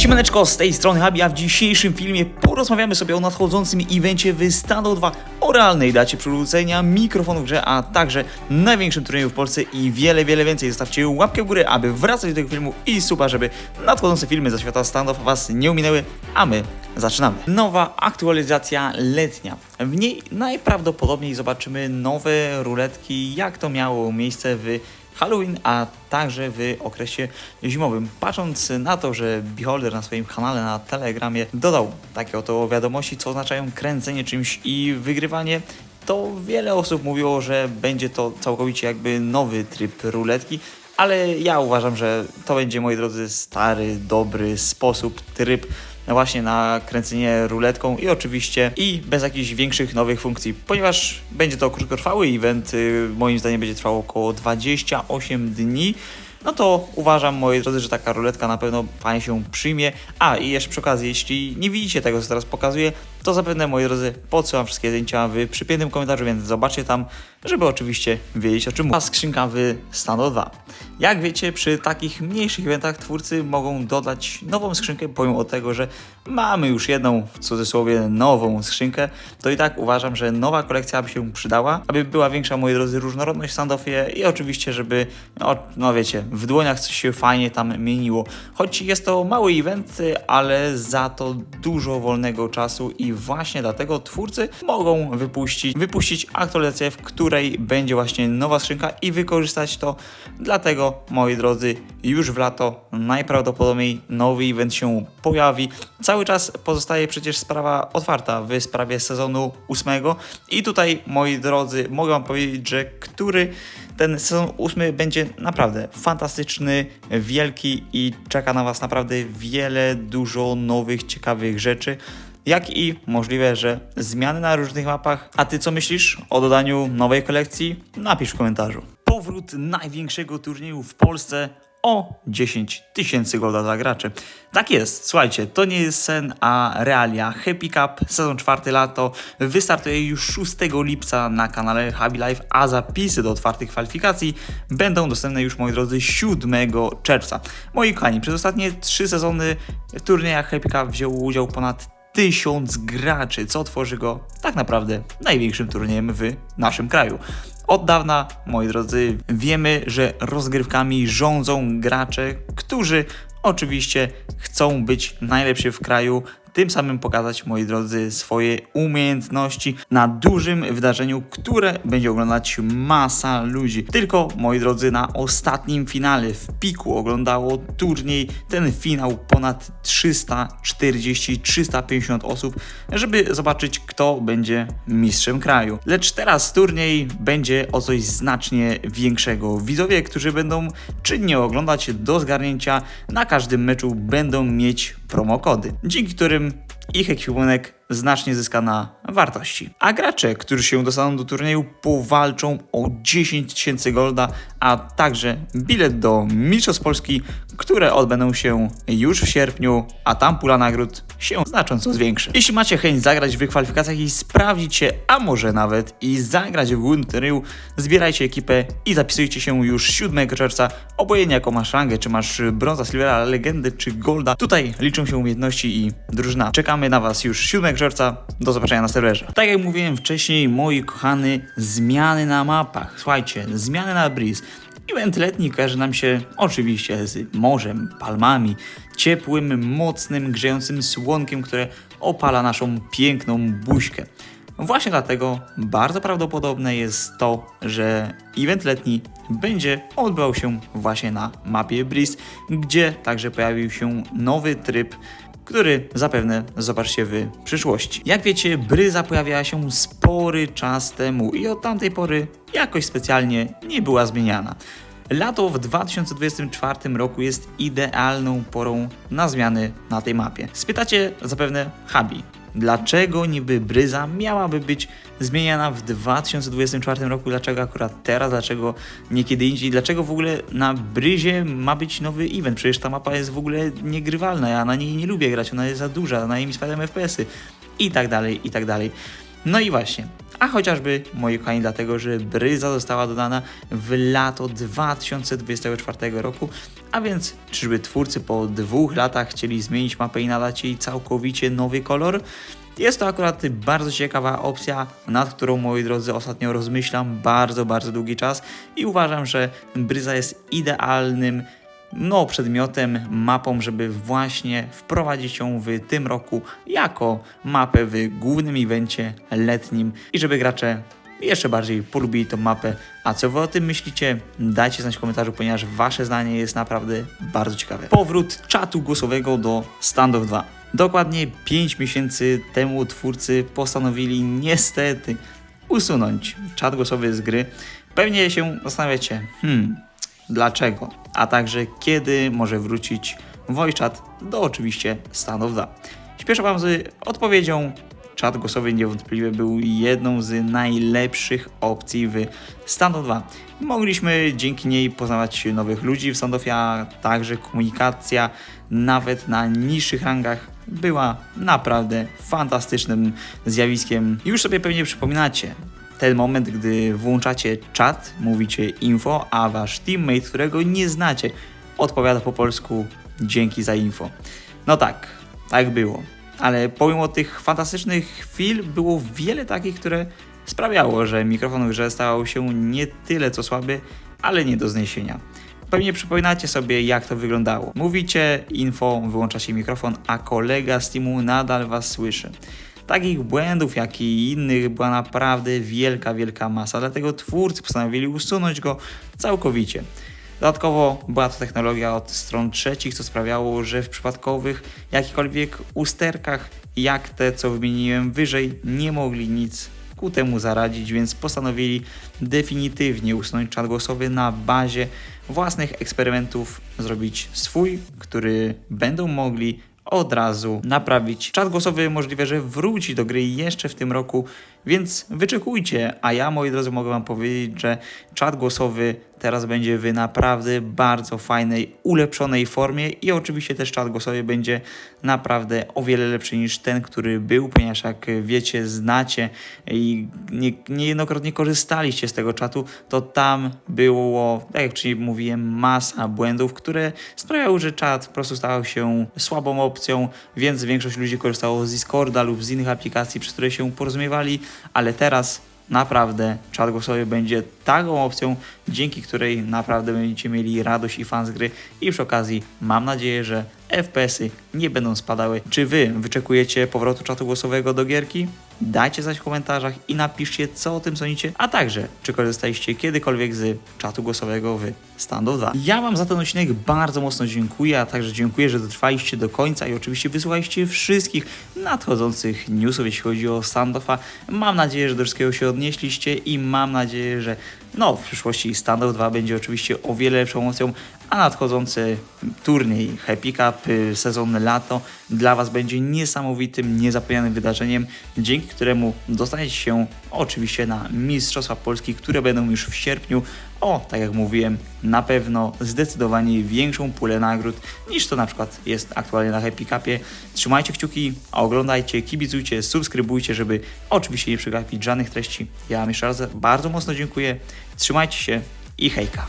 Siemaneczko, z tej strony Habi, a w dzisiejszym filmie porozmawiamy sobie o nadchodzącym evencie w Standout 2, o realnej dacie przywrócenia mikrofonu w grze, a także największym turnieju w Polsce i wiele, wiele więcej. Zostawcie łapkę w górę, aby wracać do tego filmu i suba, żeby nadchodzące filmy ze świata standoff Was nie ominęły, a my zaczynamy. Nowa aktualizacja letnia. W niej najprawdopodobniej zobaczymy nowe ruletki, jak to miało miejsce w Halloween, a także w okresie zimowym. Patrząc na to, że Beholder na swoim kanale na Telegramie dodał takie oto wiadomości, co oznaczają kręcenie czymś i wygrywanie, to wiele osób mówiło, że będzie to całkowicie jakby nowy tryb ruletki, ale ja uważam, że to będzie, moi drodzy, stary, dobry sposób, tryb właśnie na kręcenie ruletką i oczywiście i bez jakichś większych nowych funkcji, ponieważ będzie to krótkotrwały event, y, moim zdaniem będzie trwał około 28 dni. No to uważam, moi drodzy, że taka ruletka na pewno fajnie się przyjmie. A i jeszcze przy okazji, jeśli nie widzicie tego, co teraz pokazuję, to zapewne, moi drodzy, podsyłam wszystkie zdjęcia w przypiętym komentarzu, więc zobaczcie tam, żeby oczywiście wiedzieć o czym mówię. A skrzynka w Stano 2. Jak wiecie, przy takich mniejszych eventach twórcy mogą dodać nową skrzynkę, pomimo tego, że mamy już jedną, w cudzysłowie, nową skrzynkę, to i tak uważam, że nowa kolekcja by się przydała, aby była większa, moi drodzy, różnorodność w standoffie i oczywiście, żeby, no, no wiecie, w dłoniach coś się fajnie tam mieniło. Choć jest to mały event, ale za to dużo wolnego czasu i właśnie dlatego twórcy mogą wypuścić, wypuścić aktualizację, w której będzie właśnie nowa skrzynka i wykorzystać to. Dlatego, moi drodzy, już w lato najprawdopodobniej nowy event się pojawi. Cały czas pozostaje przecież sprawa otwarta w sprawie sezonu ósmego i tutaj, moi drodzy, mogę wam powiedzieć, że który ten sezon ósmy będzie naprawdę fantastyczny, wielki i czeka na Was naprawdę wiele, dużo nowych, ciekawych rzeczy. Jak i możliwe, że zmiany na różnych mapach. A Ty co myślisz o dodaniu nowej kolekcji? Napisz w komentarzu. Powrót największego turnieju w Polsce o 10 tysięcy golda dla graczy. Tak jest, słuchajcie, to nie jest sen, a realia. Happy Cup, sezon czwarty lato, wystartuje już 6 lipca na kanale Happy Life, a zapisy do otwartych kwalifikacji będą dostępne już, moi drodzy, 7 czerwca. Moi kochani, przez ostatnie 3 sezony w turniejach Happy Cup wzięło udział ponad tysiąc graczy, co tworzy go tak naprawdę największym turniejem w naszym kraju. Od dawna, moi drodzy, wiemy, że rozgrywkami rządzą gracze, którzy oczywiście chcą być najlepsi w kraju, tym samym pokazać, moi drodzy, swoje umiejętności na dużym wydarzeniu, które będzie oglądać masa ludzi. Tylko, moi drodzy, na ostatnim finale w piku oglądało turniej, ten finał ponad 340-350 osób, żeby zobaczyć, kto będzie mistrzem kraju. Lecz teraz turniej będzie o coś znacznie większego. Widzowie, którzy będą czynnie oglądać do zgarnięcia, na każdym meczu będą mieć promokody, dzięki którym ich ekwipunek znacznie zyska na wartości. A gracze, którzy się dostaną do turnieju, powalczą o 10 tysięcy golda, a także bilet do Mistrzostw Polski, które odbędą się już w sierpniu, a tam pula nagród się znacząco zwiększy. Jeśli macie chęć zagrać w kwalifikacjach i sprawdzić się, a może nawet i zagrać w głównym turnieju, zbierajcie ekipę i zapisujcie się już 7 czerwca, obojętnie jaką masz rangę, czy masz brąza, silvera, legendę, czy golda. Tutaj liczą się umiejętności i drużyna. Czekamy na Was już 7 czerwca. Do zobaczenia na Tak jak mówiłem wcześniej, moi kochany, zmiany na mapach. Słuchajcie, zmiany na Breeze. Event letni kojarzy nam się oczywiście z morzem, palmami, ciepłym, mocnym, grzejącym słonkiem, które opala naszą piękną buźkę. Właśnie dlatego bardzo prawdopodobne jest to, że event letni będzie odbywał się właśnie na mapie Breeze, gdzie także pojawił się nowy tryb który zapewne zobaczycie w przyszłości. Jak wiecie, Bryza pojawiała się spory czas temu i od tamtej pory jakoś specjalnie nie była zmieniana. Lato w 2024 roku jest idealną porą na zmiany na tej mapie. Spytacie zapewne Habi, Dlaczego niby Bryza miałaby być zmieniana w 2024 roku? Dlaczego akurat teraz? Dlaczego nie kiedy indziej? Dlaczego w ogóle na Bryzie ma być nowy event? Przecież ta mapa jest w ogóle niegrywalna. Ja na niej nie lubię grać, ona jest za duża, na niej mi spadają FPS-y i tak dalej, i tak dalej. No i właśnie, a chociażby, moi kochani, dlatego, że bryza została dodana w lato 2024 roku, a więc czyżby twórcy po dwóch latach chcieli zmienić mapę i nadać jej całkowicie nowy kolor? Jest to akurat bardzo ciekawa opcja, nad którą, moi drodzy, ostatnio rozmyślam bardzo, bardzo długi czas i uważam, że Bryza jest idealnym no, przedmiotem, mapą, żeby właśnie wprowadzić ją w tym roku jako mapę w głównym evencie letnim i żeby gracze jeszcze bardziej polubili tą mapę. A co wy o tym myślicie? Dajcie znać w komentarzu, ponieważ wasze zdanie jest naprawdę bardzo ciekawe. Powrót czatu głosowego do Standoff 2. Dokładnie 5 miesięcy temu twórcy postanowili niestety usunąć czat głosowy z gry. Pewnie się zastanawiacie, hmm, dlaczego, a także kiedy może wrócić chat do oczywiście Standoff 2. Śpieszę Wam z odpowiedzią. Czat głosowy niewątpliwie był jedną z najlepszych opcji w Standoff 2. Mogliśmy dzięki niej poznawać nowych ludzi w Standoffie, a także komunikacja nawet na niższych rangach była naprawdę fantastycznym zjawiskiem. Już sobie pewnie przypominacie, ten moment, gdy włączacie czat, mówicie info, a wasz teammate, którego nie znacie, odpowiada po polsku dzięki za info. No tak, tak było. Ale pomimo tych fantastycznych chwil było wiele takich, które sprawiało, że mikrofon w grze stał się nie tyle co słaby, ale nie do zniesienia. Pewnie przypominacie sobie, jak to wyglądało. Mówicie info, wyłączacie mikrofon, a kolega z teamu nadal was słyszy. Takich błędów, jak i innych była naprawdę wielka, wielka masa, dlatego twórcy postanowili usunąć go całkowicie. Dodatkowo była to technologia od stron trzecich, co sprawiało, że w przypadkowych jakichkolwiek usterkach, jak te, co wymieniłem wyżej, nie mogli nic ku temu zaradzić, więc postanowili definitywnie usunąć czat głosowy na bazie własnych eksperymentów, zrobić swój, który będą mogli od razu naprawić. Czat głosowy możliwe, że wróci do gry jeszcze w tym roku, więc wyczekujcie. A ja, moi drodzy, mogę Wam powiedzieć, że czat głosowy teraz będzie w naprawdę bardzo fajnej, ulepszonej formie i oczywiście też czat głosowy będzie naprawdę o wiele lepszy niż ten, który był, ponieważ jak wiecie, znacie i nie, niejednokrotnie korzystaliście z tego czatu, to tam było, tak jak wcześniej mówiłem, masa błędów, które sprawiały, że czat po prostu stał się słabą opcją, więc większość ludzi korzystało z Discorda lub z innych aplikacji, przez które się porozumiewali, ale teraz naprawdę czat głosowy będzie taką opcją, dzięki której naprawdę będziecie mieli radość i fan z gry i przy okazji mam nadzieję, że FPS-y nie będą spadały. Czy wy wyczekujecie powrotu czatu głosowego do gierki? Dajcie znać w komentarzach i napiszcie, co o tym sądzicie, a także, czy korzystaliście kiedykolwiek z czatu głosowego w Standoff 2. Ja Wam za ten odcinek bardzo mocno dziękuję, a także dziękuję, że dotrwaliście do końca i oczywiście wysłuchaliście wszystkich nadchodzących newsów, jeśli chodzi o Standoffa. Mam nadzieję, że do wszystkiego się odnieśliście i mam nadzieję, że no, w przyszłości Standoff 2 będzie oczywiście o wiele lepszą opcją, a nadchodzący turniej Happy Cup, y, sezon lato dla Was będzie niesamowitym, niezapomnianym wydarzeniem, dzięki któremu dostaniecie się oczywiście na Mistrzostwa Polski, które będą już w sierpniu. O, tak jak mówiłem, na pewno zdecydowanie większą pulę nagród niż to na przykład jest aktualnie na Happy Cupie. Trzymajcie kciuki, oglądajcie, kibicujcie, subskrybujcie, żeby oczywiście nie przegapić żadnych treści. Ja Wam jeszcze raz bardzo mocno dziękuję. Trzymajcie się i hejka.